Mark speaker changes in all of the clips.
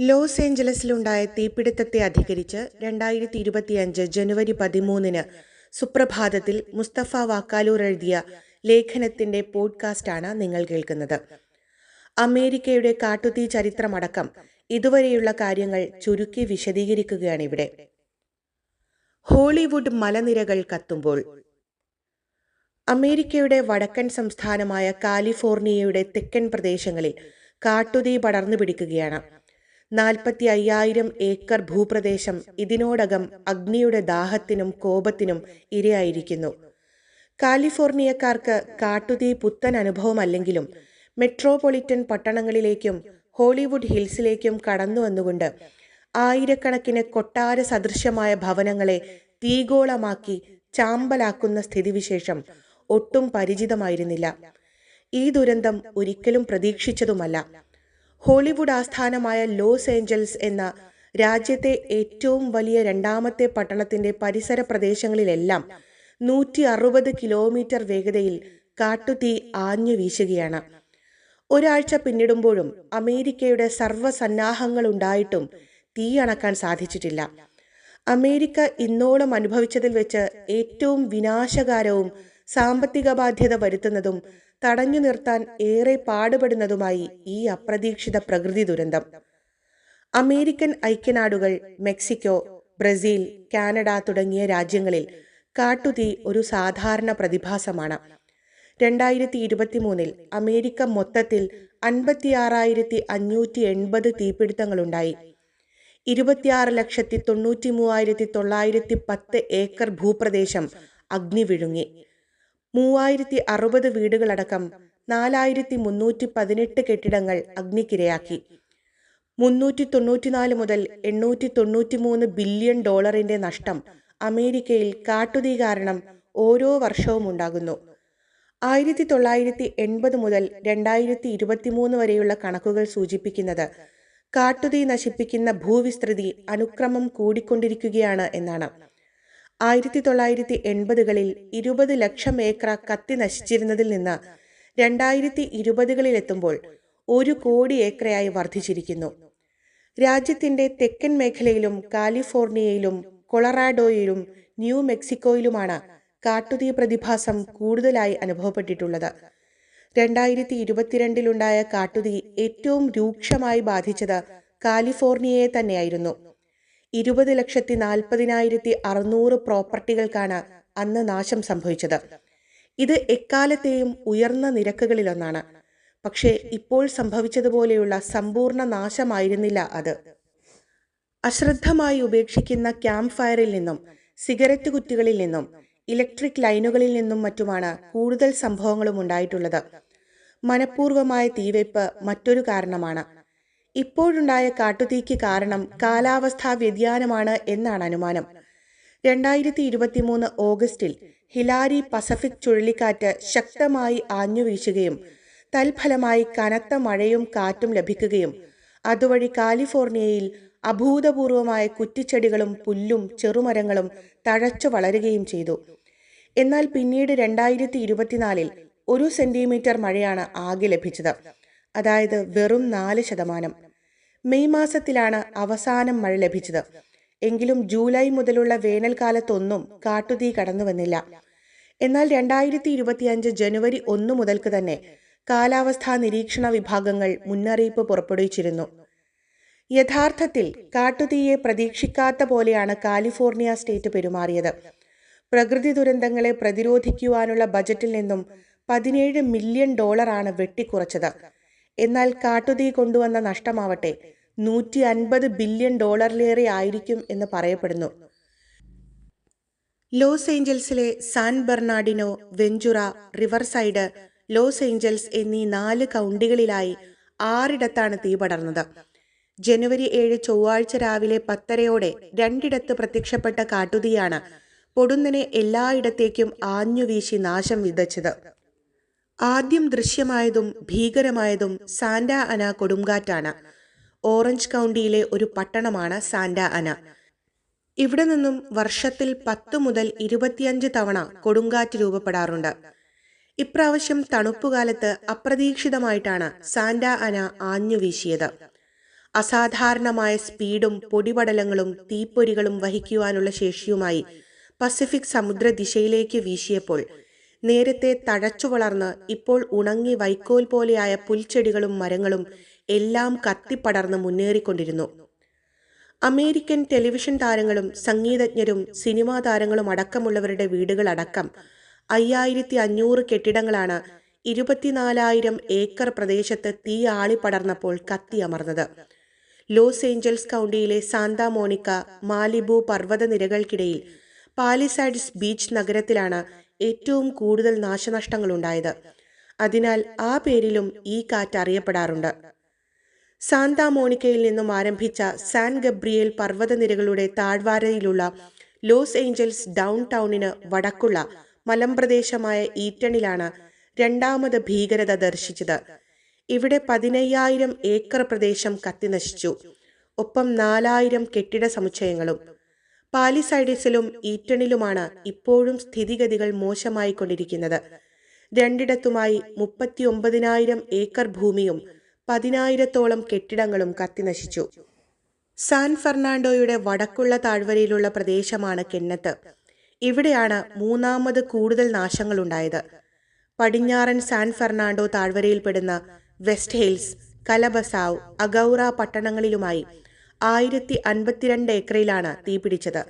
Speaker 1: Loss ഏഞ്ചലസിലുണ്ടായ തീപിടുത്തത്തെ അധികരിച്ച് രണ്ടായിരത്തി ഇരുപത്തിയഞ്ച് ജനുവരി പതിമൂന്നിന് സുപ്രഭാതത്തിൽ മുസ്തഫ വാക്കാലൂർ എഴുതിയ ലേഖനത്തിന്റെ പോഡ്കാസ്റ്റാണ് നിങ്ങൾ കേൾക്കുന്നത്. അമേരിക്കയുടെ കാട്ടുതീ ചരിത്രമടക്കം ഇതുവരെയുള്ള കാര്യങ്ങൾ ചുരുക്കി വിശദീകരിക്കുകയാണ് ഇവിടെ ഹോളിവുഡ് മലനിരകൾ കത്തുമ്പോൾ അമേരിക്കയുടെ വടക്കൻ സംസ്ഥാനമായ കാലിഫോർണിയയുടെ തെക്കൻ പ്രദേശങ്ങളിൽ കാട്ടുതീ പടർന്നു പിടിക്കുകയാണ്. നാൽപ്പത്തി അയ്യായിരം ഏക്കർ ഭൂപ്രദേശം ഇതിനോടകം അഗ്നിയുടെ ദാഹത്തിനും കോപത്തിനും ഇരയായിരിക്കുന്നു. കാലിഫോർണിയക്കാർക്ക് കാട്ടുതീ പുത്തൻ അനുഭവമല്ലെങ്കിലും മെട്രോപൊളിറ്റൻ പട്ടണങ്ങളിലേക്കും ഹോളിവുഡ് ഹിൽസിലേക്കും കടന്നു വന്നുകൊണ്ട് ആയിരക്കണക്കിന് കൊട്ടാര സദൃശ്യമായ ഭവനങ്ങളെ തീഗോളമാക്കി ചാമ്പലാക്കുന്ന സ്ഥിതിവിശേഷം ഒട്ടും പരിചിതമായിരുന്നില്ല. ഈ ദുരന്തം ഒരിക്കലും പ്രതീക്ഷിച്ചതുമല്ല. ഹോളിവുഡ് ആസ്ഥാനമായ ലോസ് ഏഞ്ചൽസ് എന്ന രാജ്യത്തെ ഏറ്റവും വലിയ രണ്ടാമത്തെ പട്ടണത്തിന്റെ പരിസര പ്രദേശങ്ങളിലെല്ലാം നൂറ്റി അറുപത് കിലോമീറ്റർ വേഗതയിൽ കാട്ടുതീ ആഞ്ഞു വീശുകയാണ്. ഒരാഴ്ച പിന്നിടുമ്പോഴും അമേരിക്കയുടെ സർവസന്നാഹങ്ങളുണ്ടായിട്ടും തീ അണക്കാൻ സാധിച്ചിട്ടില്ല. അമേരിക്ക ഇന്നോളം അനുഭവിച്ചതിൽ വെച്ച് ഏറ്റവും വിനാശകാരവും സാമ്പത്തിക ബാധ്യത വരുത്തുന്നതും തടഞ്ഞു നിർത്താൻ ഏറെ പാടുപെടുന്നതുമായി ഈ അപ്രതീക്ഷിത പ്രകൃതി ദുരന്തം. അമേരിക്കൻ ഐക്യനാടുകൾ മെക്സിക്കോ ബ്രസീൽ കാനഡ തുടങ്ങിയ രാജ്യങ്ങളിൽ കാട്ടുതീ ഒരു സാധാരണ പ്രതിഭാസമാണ്. രണ്ടായിരത്തി ഇരുപത്തി മൂന്നിൽ അമേരിക്ക മൊത്തത്തിൽ അൻപത്തിയാറായിരത്തി അഞ്ഞൂറ്റി എൺപത് തീപിടുത്തങ്ങളുണ്ടായി. ഇരുപത്തിയാറ് ലക്ഷത്തി തൊണ്ണൂറ്റി മൂവായിരത്തി തൊള്ളായിരത്തി പത്ത് ഏക്കർ ഭൂപ്രദേശം അഗ്നി വിഴുങ്ങി മൂവായിരത്തി അറുപത് വീടുകളടക്കം നാലായിരത്തി മുന്നൂറ്റി പതിനെട്ട് കെട്ടിടങ്ങൾ അഗ്നിക്കിരയാക്കി. മുന്നൂറ്റി തൊണ്ണൂറ്റിനാല് മുതൽ എണ്ണൂറ്റി തൊണ്ണൂറ്റി മൂന്ന് ബില്യൺ ഡോളറിന്റെ നഷ്ടം അമേരിക്കയിൽ കാട്ടുതീ കാരണം ഓരോ വർഷവും ഉണ്ടാകുന്നു ആയിരത്തി തൊള്ളായിരത്തി എൺപത് മുതൽ രണ്ടായിരത്തി ഇരുപത്തിമൂന്ന് വരെയുള്ള കണക്കുകൾ സൂചിപ്പിക്കുന്നത് കാട്ടുതീ നശിപ്പിക്കുന്ന ഭൂവിസ്തൃതി അനുക്രമം കൂടിക്കൊണ്ടിരിക്കുകയാണ് എന്നാണ്. ആയിരത്തി തൊള്ളായിരത്തി എൺപതുകളിൽ ഇരുപത് ലക്ഷം ഏക്കർ കത്തി നശിച്ചിരുന്നതിൽ നിന്ന് രണ്ടായിരത്തി ഇരുപതുകളിൽ എത്തുമ്പോൾ ഒരു കോടി ഏക്കറയായി വർദ്ധിച്ചിരിക്കുന്നു. രാജ്യത്തിന്റെ തെക്കൻ മേഖലയിലും കാലിഫോർണിയയിലും കൊളറാഡോയിലും ന്യൂ മെക്സിക്കോയിലുമാണ് കാട്ടുതീ പ്രതിഭാസം കൂടുതലായി അനുഭവപ്പെട്ടിട്ടുള്ളത്. രണ്ടായിരത്തി ഇരുപത്തിരണ്ടിലുണ്ടായ കാട്ടുതീ ഏറ്റവും രൂക്ഷമായി ബാധിച്ചത് കാലിഫോർണിയയെ തന്നെയായിരുന്നു. ഇരുപത് ലക്ഷത്തി നാൽപ്പതിനായിരത്തി അറുന്നൂറ് പ്രോപ്പർട്ടികൾക്കാണ് അന്ന് നാശം സംഭവിച്ചത്. ഇത് എക്കാലത്തെയും ഉയർന്ന നിരക്കുകളിലൊന്നാണ്. പക്ഷേ ഇപ്പോൾ സംഭവിച്ചതുപോലെയുള്ള സമ്പൂർണ നാശമായിരുന്നില്ല അത്. അശ്രദ്ധമായി ഉപേക്ഷിക്കുന്ന ക്യാമ്പ് ഫയറിൽ നിന്നും സിഗരറ്റ് കുറ്റികളിൽ നിന്നും ഇലക്ട്രിക് ലൈനുകളിൽ നിന്നും മറ്റുമാണ് കൂടുതൽ സംഭവങ്ങളും ഉണ്ടായിട്ടുള്ളത്. മനഃപൂർവമായ തീവയ്പ് മറ്റൊരു കാരണമാണ്. ഇപ്പോഴുണ്ടായ കാട്ടുതീക്ക് കാരണം കാലാവസ്ഥാ വ്യതിയാനമാണ് എന്നാണ് അനുമാനം. രണ്ടായിരത്തി ഇരുപത്തിമൂന്ന് ഓഗസ്റ്റിൽ ഹിലാരി പസഫിക് ചുഴലിക്കാറ്റ് ശക്തമായി ആഞ്ഞുവീശുകയും തൽഫലമായി കനത്ത മഴയും കാറ്റും ലഭിക്കുകയും അതുവഴി കാലിഫോർണിയയിൽ അഭൂതപൂർവമായ കുറ്റിച്ചെടികളും പുല്ലും ചെറുമരങ്ങളും തഴച്ചു വളരുകയും ചെയ്തു. എന്നാൽ പിന്നീട് രണ്ടായിരത്തി ഇരുപത്തിനാലിൽ ഒരു സെന്റിമീറ്റർ മഴയാണ് ആകെ ലഭിച്ചത് അതായത് വെറും നാല് ശതമാനം. മെയ് മാസത്തിലാണ് അവസാനം മഴ ലഭിച്ചത്. എങ്കിലും ജൂലൈ മുതലുള്ള വേനൽക്കാലത്തൊന്നും കാട്ടുതീ കടന്നു വന്നില്ല എന്നാൽ രണ്ടായിരത്തി ഇരുപത്തിയഞ്ച് ജനുവരി ഒന്ന് മുതൽക്ക് തന്നെ കാലാവസ്ഥാ നിരീക്ഷണ വിഭാഗങ്ങൾ മുന്നറിയിപ്പ് പുറപ്പെടുവിച്ചിരുന്നു. യഥാർത്ഥത്തിൽ കാട്ടുതീയെ പ്രതീക്ഷിക്കാത്ത പോലെയാണ് കാലിഫോർണിയ സ്റ്റേറ്റ് പെരുമാറിയത്. പ്രകൃതി ദുരന്തങ്ങളെ പ്രതിരോധിക്കുവാനുള്ള ബജറ്റിൽ നിന്നും പതിനേഴ് മില്യൺ ഡോളറാണ് വെട്ടിക്കുറച്ചത്. എന്നാൽ കാട്ടുതീ കൊണ്ടുവന്ന നഷ്ടമാവട്ടെ നൂറ്റി അൻപത് ബില്യൺ ഡോളറിലേറെ ആയിരിക്കും എന്ന് പറയപ്പെടുന്നു. Los ഏഞ്ചൽസിലെ San Bernardino Ventura Riverside Los Angeles എന്നീ നാല് കൗണ്ടികളിലായി ആറിടത്താണ് തീ പടർന്നത്. ജനുവരി ഏഴ് ചൊവ്വാഴ്ച രാവിലെ പത്തരയോടെ രണ്ടിടത്ത് പ്രത്യക്ഷപ്പെട്ട കാട്ടുതീയാണ് പൊടുന്നനെ എല്ലായിടത്തേക്കും ആഞ്ഞുവീശി നാശം വിതച്ചത്. ആദ്യം ദൃശ്യമായതും ഭീകരമായതും സാന്റ അന കൊടുങ്കാറ്റാണ് ഓറഞ്ച് കൗണ്ടിയിലെ ഒരു പട്ടണമാണ് സാന്റ അന. ഇവിടെ നിന്നും വർഷത്തിൽ പത്ത് മുതൽ ഇരുപത്തിയഞ്ച് തവണ കൊടുങ്കാറ്റ് രൂപപ്പെടാറുണ്ട്. ഇപ്രാവശ്യം തണുപ്പുകാലത്ത് അപ്രതീക്ഷിതമായിട്ടാണ് സാന്റ അന ആഞ്ഞു വീശിയത്. അസാധാരണമായ സ്പീഡും പൊടിപടലങ്ങളും തീപ്പൊരികളും വഹിക്കുവാനുള്ള ശേഷിയുമായി പസഫിക് സമുദ്ര ദിശയിലേക്ക് വീശിയപ്പോൾ നേരത്തെ തഴച്ചു വളർന്ന് ഇപ്പോൾ ഉണങ്ങി വൈക്കോൽ പോലെയായ പുൽച്ചെടികളും മരങ്ങളും എല്ലാം കത്തിപ്പടർന്ന് മുന്നേറിക്കൊണ്ടിരുന്നു. അമേരിക്കൻ ടെലിവിഷൻ താരങ്ങളും സംഗീതജ്ഞരും സിനിമാ താരങ്ങളും അടക്കമുള്ളവരുടെ വീടുകളടക്കം അയ്യായിരത്തി അഞ്ഞൂറ് കെട്ടിടങ്ങളാണ് ഇരുപത്തിനാലായിരം ഏക്കർ പ്രദേശത്ത് തീ ആളിപ്പടർന്നപ്പോൾ കത്തിയമർന്നത്. ലോസ് ഏഞ്ചൽസ് കൗണ്ടിയിലെ സാന്താ മോണിക്ക മാലിബു പർവതനിരകൾക്കിടയിൽ പാലിസാഡ്സ് ബീച്ച് നഗരത്തിലാണ് ഏറ്റവും കൂടുതൽ നാശനഷ്ടങ്ങളുണ്ടായത്. അതിനാൽ ആ പേരിലും ഈ കാറ്റ് അറിയപ്പെടാറുണ്ട്. സാന്താ മോണിക്കയിൽ നിന്നും ആരംഭിച്ച സാൻ ഗബ്രിയേൽ പർവതനിരകളുടെ താഴ്വാരയിലുള്ള ലോസ് ഏഞ്ചൽസ് ഡൗൺ ടൗണിന് വടക്കുള്ള മലമ്പ്രദേശമായ ഈറ്റണിലാണ് രണ്ടാമത് ഭീകരത ദർശിച്ചത്. ഇവിടെ പതിനയ്യായിരം ഏക്കർ പ്രദേശം കത്തിനശിച്ചു. ഒപ്പം നാലായിരം കെട്ടിട സമുച്ചയങ്ങളും പാലിസൈഡിസിലും ഈറ്റണിലുമാണ് ഇപ്പോഴും സ്ഥിതിഗതികൾ മോശമായിക്കൊണ്ടിരിക്കുന്നത്. രണ്ടിടത്തുമായി മുപ്പത്തിയൊമ്പതിനായിരം ഏക്കർ ഭൂമിയും പതിനായിരത്തോളം കെട്ടിടങ്ങളും കത്തിനശിച്ചു. സാൻ ഫെർണാണ്ടോയുടെ വടക്കുള്ള താഴ്വരയിലുള്ള പ്രദേശമാണ് കെന്നത്ത്. ഇവിടെയാണ് മൂന്നാമത് കൂടുതൽ നാശങ്ങളുണ്ടായത്. പടിഞ്ഞാറൻ സാൻ ഫെർണാണ്ടോ താഴ്വരയിൽപ്പെടുന്ന വെസ്റ്റ് ഹിൽസ് കലബസാവ് അഗൗറ പട്ടണങ്ങളിലുമായി ആയിരത്തി അൻപത്തിരണ്ട് ഏക്കറിലാണ് തീപിടിച്ചത്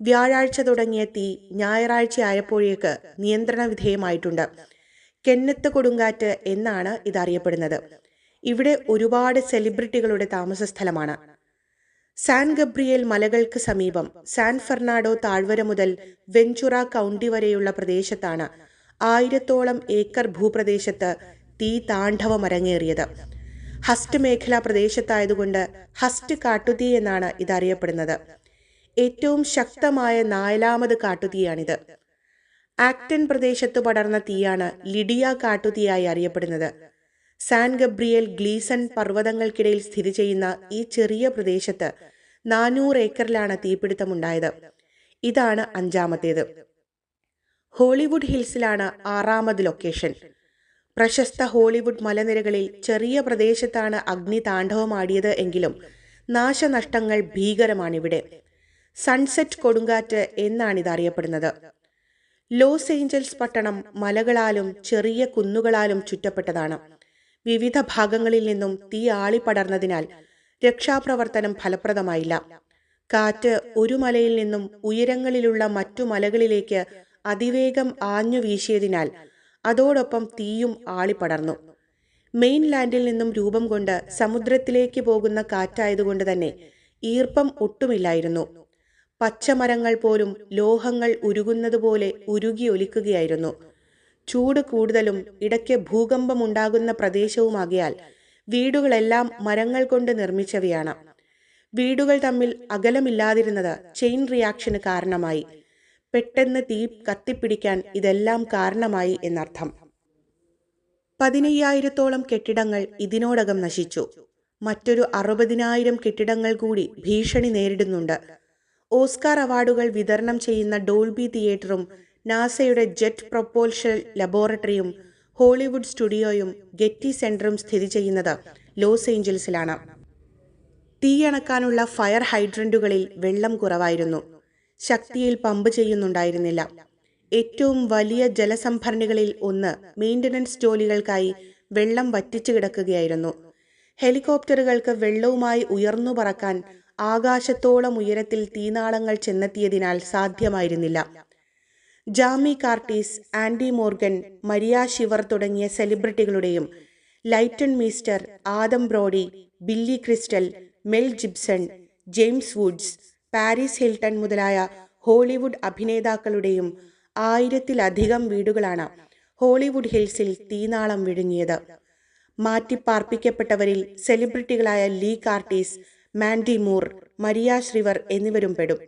Speaker 1: വ്യാഴാഴ്ച തുടങ്ങിയ തീ ഞായറാഴ്ച ആയപ്പോഴേക്ക് നിയന്ത്രണ വിധേയമായിട്ടുണ്ട് കെന്നത്ത് കൊടുങ്കാറ്റ് എന്നാണ് ഇതറിയപ്പെടുന്നത്. ഇവിടെ ഒരുപാട് സെലിബ്രിറ്റികളുടെ താമസ സ്ഥലമാണ് സാൻ ഗബ്രിയേൽ മലകൾക്ക് സമീപം സാൻ ഫെർണാഡോ താഴ്വര മുതൽ വെഞ്ചുറ കൗണ്ടി വരെയുള്ള പ്രദേശത്താണ് ആയിരത്തോളം ഏക്കർ ഭൂപ്രദേശത്ത് തീ താണ്ഡവം അരങ്ങേറിയത് ഹസ്റ്റ് മേഖലാ പ്രദേശത്തായതുകൊണ്ട് ഹസ്റ്റ് കാട്ടുതീ എന്നാണ് ഇതറിയപ്പെടുന്നത്. ഏറ്റവും ശക്തമായ നാലാമത് കാട്ടുതീയാണിത്. ആക്ടൻ പ്രദേശത്ത് പടർന്ന തീയാണ് ലിഡിയ കാട്ടുതീയായി അറിയപ്പെടുന്നത്. സാൻ ഗബ്രിയേൽ ഗ്ലീസൺ പർവതങ്ങൾക്കിടയിൽ സ്ഥിതി ചെയ്യുന്ന ഈ ചെറിയ പ്രദേശത്ത് നാനൂറ് ഏക്കറിലാണ് തീപിടുത്തമുണ്ടായത്. ഇതാണ് അഞ്ചാമത്തേത്. ഹോളിവുഡ് ഹിൽസിലാണ് ആറാമത് ലൊക്കേഷൻ. പ്രശസ്ത ഹോളിവുഡ് മലനിരകളിൽ ചെറിയ പ്രദേശത്താണ് അഗ്നി താണ്ഡവമാടിയത് എങ്കിലും നാശനഷ്ടങ്ങൾ ഭീകരമാണിവിടെ. സൺസെറ്റ് കൊടുങ്കാറ്റ് എന്നാണിത് അറിയപ്പെടുന്നത് ലോസ് ഏഞ്ചൽസ് പട്ടണം മലകളാലും ചെറിയ കുന്നുകളാലും ചുറ്റപ്പെട്ടതാണ്. വിവിധ ഭാഗങ്ങളിൽ നിന്നും തീ ആളിപ്പടർന്നതിനാൽ രക്ഷാപ്രവർത്തനം ഫലപ്രദമായില്ല. കാറ്റ് ഒരു മലയിൽ നിന്നും ഉയരങ്ങളിലുള്ള മറ്റു മലകളിലേക്ക് അതിവേഗം ആഞ്ഞു വീശിയതിനാൽ അതോടൊപ്പം തീയും ആളിപ്പടർന്നു. മെയിൻലാൻഡിൽ നിന്നും രൂപം കൊണ്ട് സമുദ്രത്തിലേക്ക് പോകുന്ന കാറ്റായതുകൊണ്ട് തന്നെ ഈർപ്പം ഒട്ടുമില്ലായിരുന്നു. പച്ചമരങ്ങൾ പോലും ലോഹങ്ങൾ ഉരുകുന്നതുപോലെ ഉരുകി ഒലിക്കുകയായിരുന്നു. ചൂട് കൂടുതലും ഇടയ്ക്ക് ഭൂകമ്പമുണ്ടാകുന്ന പ്രദേശവുമാകിയാൽ വീടുകളെല്ലാം മരങ്ങൾ കൊണ്ട് നിർമ്മിച്ചവയാണ്. വീടുകൾ തമ്മിൽ അകലമില്ലാതിരുന്നത് ചെയിൻ റിയാക്ഷന് കാരണമായി. പെട്ടെന്ന് തീ കത്തിപ്പിടിക്കാൻ ഇതെല്ലാം കാരണമായി എന്നർത്ഥം. പതിനയ്യായിരത്തോളം കെട്ടിടങ്ങൾ ഇതിനോടകം നശിച്ചു. മറ്റൊരു അറുപതിനായിരം കെട്ടിടങ്ങൾ കൂടി ഭീഷണി നേരിടുന്നുണ്ട്. ഓസ്കാർ അവാർഡുകൾ വിതരണം ചെയ്യുന്ന ഡോൾബി തിയേറ്ററും നാസയുടെ ജെറ്റ് പ്രൊപ്പോൾഷൻ ലബോറട്ടറിയും ഹോളിവുഡ് സ്റ്റുഡിയോയും ഗെറ്റി സെന്ററും സ്ഥിതി ചെയ്യുന്നത് ലോസ് ഏഞ്ചൽസിലാണ്. തീയണക്കാനുള്ള ഫയർ ഹൈഡ്രന്റുകളിൽ വെള്ളം കുറവായിരുന്നു. ശക്തിയിൽ പമ്പ് ചെയ്യുന്നുണ്ടായിരുന്നില്ല. ഏറ്റവും വലിയ ജലസംഭരണികളിൽ ഒന്ന് മെയിന്റനൻസ് ജോലികൾക്കായി വെള്ളം വറ്റിച്ചു കിടക്കുകയായിരുന്നു. ഹെലികോപ്റ്ററുകൾക്ക് വെള്ളവുമായി ഉയർന്നു പറക്കാൻ ആകാശത്തോളം ഉയരത്തിൽ തീനാളങ്ങൾ ചെന്നെത്തിയതിനാൽ സാധ്യമായിരുന്നില്ല. Jamie Curtis Andy Morgan Maria Shriver തുടങ്ങിയ സെലിബ്രിറ്റികളുടെയും Leighton Meester Adam Brody Billy Crystal Mel Gibson James Woods Paris Hilton മുതലായ ഹോളിവുഡ് അഭിനേതാക്കളുടെയും ആയിരത്തിലധികം വീടുകളാണ് ഹോളിവുഡ് ഹിൽസിൽ തീനാളം വിഴുങ്ങിയത്. മാറ്റിപ്പാർപ്പിക്കപ്പെട്ടവരിൽ സെലിബ്രിറ്റികളായ Lee Curtis Mandy Moore Maria Shriver എന്നിവരും പെടും.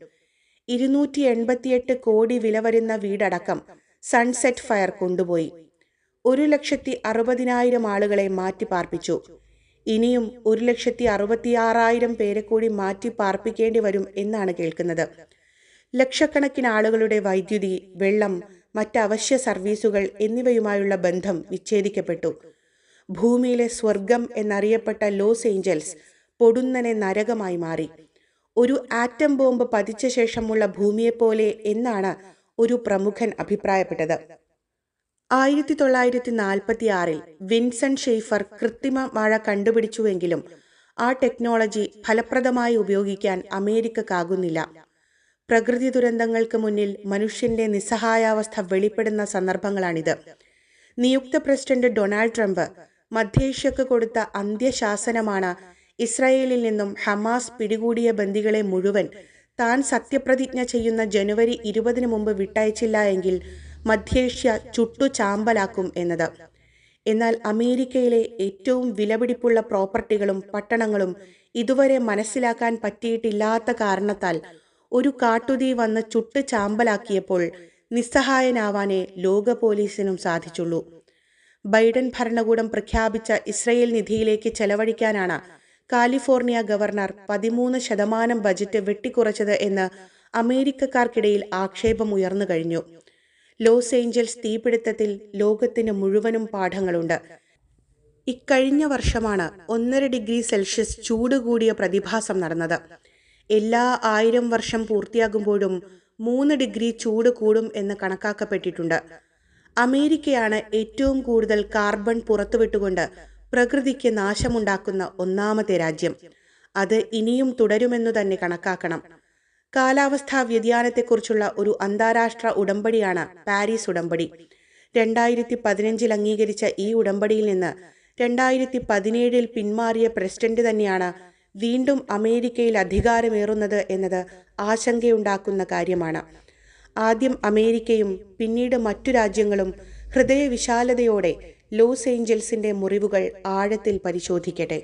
Speaker 1: ഇരുന്നൂറ്റി എൺപത്തിയെട്ട് കോടി വില വരുന്ന വീടടക്കം സൺസെറ്റ് ഫയർ കൊണ്ടുപോയി. ഒരു ലക്ഷത്തി അറുപതിനായിരം ആളുകളെ മാറ്റി പാർപ്പിച്ചു. ഇനിയും ഒരു ലക്ഷത്തി അറുപത്തിയാറായിരം പേരെ കൂടി മാറ്റി പാർപ്പിക്കേണ്ടി വരും എന്നാണ് കേൾക്കുന്നത്. ലക്ഷക്കണക്കിന് ആളുകളുടെ വൈദ്യുതി വെള്ളം മറ്റ് അവശ്യ സർവീസുകൾ എന്നിവയുമായുള്ള ബന്ധം വിച്ഛേദിക്കപ്പെട്ടു. ഭൂമിയിലെ സ്വർഗം എന്നറിയപ്പെട്ട ലോസ് ഏഞ്ചൽസ് പൊടുന്നനെ നരകമായി മാറി. ഒരു ആറ്റം ബോംബ് പതിച്ച ശേഷമുള്ള ഭൂമിയെപ്പോലെ എന്നാണ് ഒരു പ്രമുഖൻ അഭിപ്രായപ്പെട്ടത്. ആയിരത്തി തൊള്ളായിരത്തി നാൽപ്പത്തി ആറിൽ വിൻസൺ ഷെയ്ഫർ കൃത്രിമ മഴ കണ്ടുപിടിച്ചുവെങ്കിലും ആ ടെക്നോളജി ഫലപ്രദമായി ഉപയോഗിക്കാൻ അമേരിക്കക്കാകുന്നില്ല. പ്രകൃതി ദുരന്തങ്ങൾക്ക് മുന്നിൽ മനുഷ്യന്റെ നിസ്സഹായാവസ്ഥ വെളിപ്പെടുന്ന സന്ദർഭങ്ങളാണിത്. നിയുക്ത പ്രസിഡന്റ് ഡൊണാൾഡ് ട്രംപ് മധ്യേഷ്യക്ക് കൊടുത്ത അന്ത്യശാസനമാണ് ഇസ്രായേലിൽ നിന്നും ഹമാസ് പിടികൂടിയ ബന്ദികളെ മുഴുവൻ താൻ സത്യപ്രതിജ്ഞ ചെയ്യുന്ന ജനുവരി ഇരുപതിനു മുമ്പ് വിട്ടയച്ചില്ല എങ്കിൽ മധ്യേഷ്യ ചുട്ടു ചാമ്പലാക്കും എന്നത്. എന്നാൽ അമേരിക്കയിലെ ഏറ്റവും വിലപിടിപ്പുള്ള പ്രോപ്പർട്ടികളും പട്ടണങ്ങളും ഇതുവരെ മനസ്സിലാക്കാൻ പറ്റിയിട്ടില്ലാത്ത കാരണത്താൽ ഒരു കാട്ടുതീ വന്ന് ചുട്ട് ചാമ്പലാക്കിയപ്പോൾ നിസ്സഹായനാവാനേ ലോക പോലീസിനും സാധിച്ചുള്ളൂ. ബൈഡൻ ഭരണകൂടം പ്രഖ്യാപിച്ച ഇസ്രയേൽ നിധിയിലേക്ക് ചെലവഴിക്കാനാണ് കാലിഫോർണിയ ഗവർണർ പതിമൂന്ന് ശതമാനം ബജറ്റ് വെട്ടിക്കുറച്ചത് എന്ന് അമേരിക്കക്കാർക്കിടയിൽ ആക്ഷേപം ഉയർന്നു കഴിഞ്ഞു. ലോസ് ഏഞ്ചൽസ് തീപിടുത്തത്തിൽ ലോകത്തിന് മുഴുവനും പാഠങ്ങളുണ്ട്. ഇക്കഴിഞ്ഞ വർഷമാണ് ഒന്നര ഡിഗ്രി സെൽഷ്യസ് ചൂട് കൂടിയ പ്രതിഭാസം നടന്നത്. എല്ലാ ആയിരം വർഷം പൂർത്തിയാകുമ്പോഴും മൂന്ന് ഡിഗ്രി ചൂട് കൂടും എന്ന് കണക്കാക്കപ്പെട്ടിട്ടുണ്ട്. അമേരിക്കയാണ് ഏറ്റവും കൂടുതൽ കാർബൺ പുറത്തുവിട്ടുകൊണ്ട് പ്രകൃതിക്ക് നാശമുണ്ടാക്കുന്ന ഒന്നാമത്തെ രാജ്യം. അത് ഇനിയും തുടരുമെന്നു തന്നെ കണക്കാക്കണം. കാലാവസ്ഥാ വ്യതിയാനത്തെക്കുറിച്ചുള്ള ഒരു അന്താരാഷ്ട്ര ഉടമ്പടിയാണ് പാരീസ് ഉടമ്പടി. രണ്ടായിരത്തി പതിനഞ്ചിൽ അംഗീകരിച്ച ഈ ഉടമ്പടിയിൽ നിന്ന് രണ്ടായിരത്തി പതിനേഴിൽ പിന്മാറിയ പ്രസിഡന്റ് തന്നെയാണ് വീണ്ടും അമേരിക്കയിൽ അധികാരമേറുന്നത് എന്നത് ആശങ്കയുണ്ടാക്കുന്ന കാര്യമാണ്. ആദ്യം അമേരിക്കയും പിന്നീട് മറ്റു രാജ്യങ്ങളും ഹൃദയവിശാലതയോടെ ലോസ് ഏഞ്ചൽസിന്റെ മുറിവുകൾ ആഴത്തിൽ പരിശോധിക്കട്ടെ